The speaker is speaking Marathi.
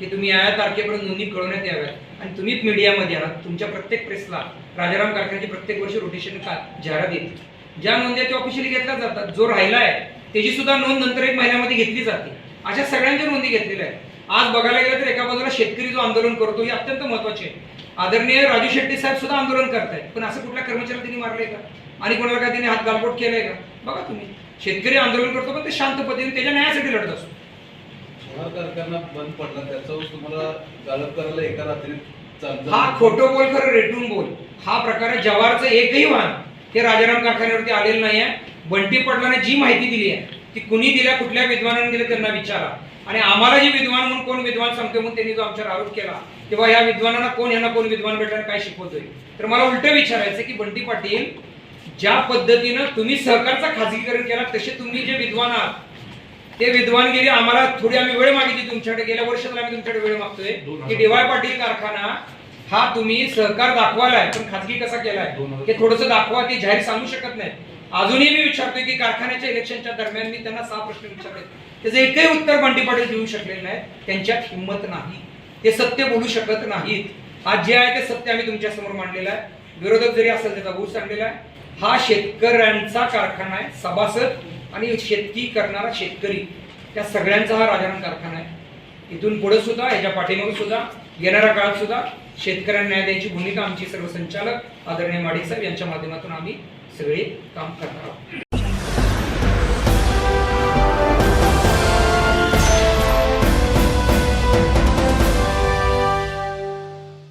की तुम्ही या तारखेपर्यंत नोंदणी कळवण्यात याव्यात. आणि तुम्हीच मीडियामध्ये आहात. तुमच्या प्रत्येक प्रेसला राजाराम कारखान्याची प्रत्येक वर्षी रोटेशन का जाहिरात येते ज्या नोंदी त्या ऑफिशियली घेतल्या जातात जो राहिला आहे त्याची सुद्धा नोंद नंतर एक महिन्यामध्ये घेतली जाते. अशा सगळ्यांच्या नोंदी घेतलेल्या आहेत. आज बघायला गेलं तर एका बाजूला शेतकरी जो आंदोलन करतो हे अत्यंत महत्त्वाचे आहे. आदरणीय राजू शेट्टी साहेब सुद्धा आंदोलन करतायत. पण असं कुठल्या कर्मचाऱ्याला त्यांनी मारलंय का? आणि कोणाला काय त्यांनी हात गालपोट केलाय का? बघा तुम्ही. शेतकरी आंदोलन करतो पण ते शांत पद्धतीने त्याच्या न्यायासाठी लढत असतो. हा कारखाना बंद पडला. त्याचा तुम्हाला गाळप करायला एका रात्री हा खोटं बोल खरं रेटून बोल. हा प्रकार जवारचं एकही वाहन हे राजाराम कारखान्यावरती आलेलं नाही आहे बंटी पडलाने जी माहिती दिली आहे ती कुणी दिल्या कुठल्या विद्वानाने दिल्या त्यांना विचारा. आणि आम्हाला जे विद्वान म्हणून कोण विद्वान सांगतो म्हणून त्यांनी जो आमच्यावर आरोप केला तेव्हा ह्या विद्वानांना कोण यांना कोण विद्वान भेटला काय शिकवतोय? तर मला उलट विचारायचं की बंटी पाटील ज्या पद्धतीनं तुम्ही सहकारचा खाजगीकरण केला तसे तुम्ही जे विद्वान आहात ते विद्वानगिरी आम्हाला थोडी आम्ही वेळ मागितली तुमच्याकडे. गेल्या वर्षात आम्ही तुमच्याकडे वेळ मागतोय. की डीवाय पाटील कारखाना हा तुम्ही सहकार दाखवायलाय. पण खाजगी कसा केलाय? हे थोडंसं दाखवा ते जाहीर सांगू शकत नाही. अजूनही मी विचारतोय की कारखान्याच्या इलेक्शनच्या दरम्यान मी त्यांना सहा प्रश्न विचारले. त्याचं एकही उत्तर बंटी पाटील देऊ शकलेलं नाही. त्यांच्यात हिंमत नाही. ते सत्य बोलू शकत नाहीत. आज जे आहे ते सत्य आम्ही तुमच्यासमोर मांडलेलं आहे. विरोधक जरी असेल त्याचा भूस आणलेला आहे. हा शेतकऱ्यांचा कारखाना आहे. सभासद आणि शेतकी करणारा शेतकरी त्या सगळ्यांचा हा राजाराम कारखाना आहे. इथून पुढे सुद्धा याच्या पाठीमागे सुद्धा येणाऱ्या काळात सुद्धा शेतकऱ्यांना न्याय द्यायची भूमिका आमची सर्व संचालक आदरणीय माडिक साहेब यांच्या माध्यमातून आम्ही सगळे काम करणार आहोत.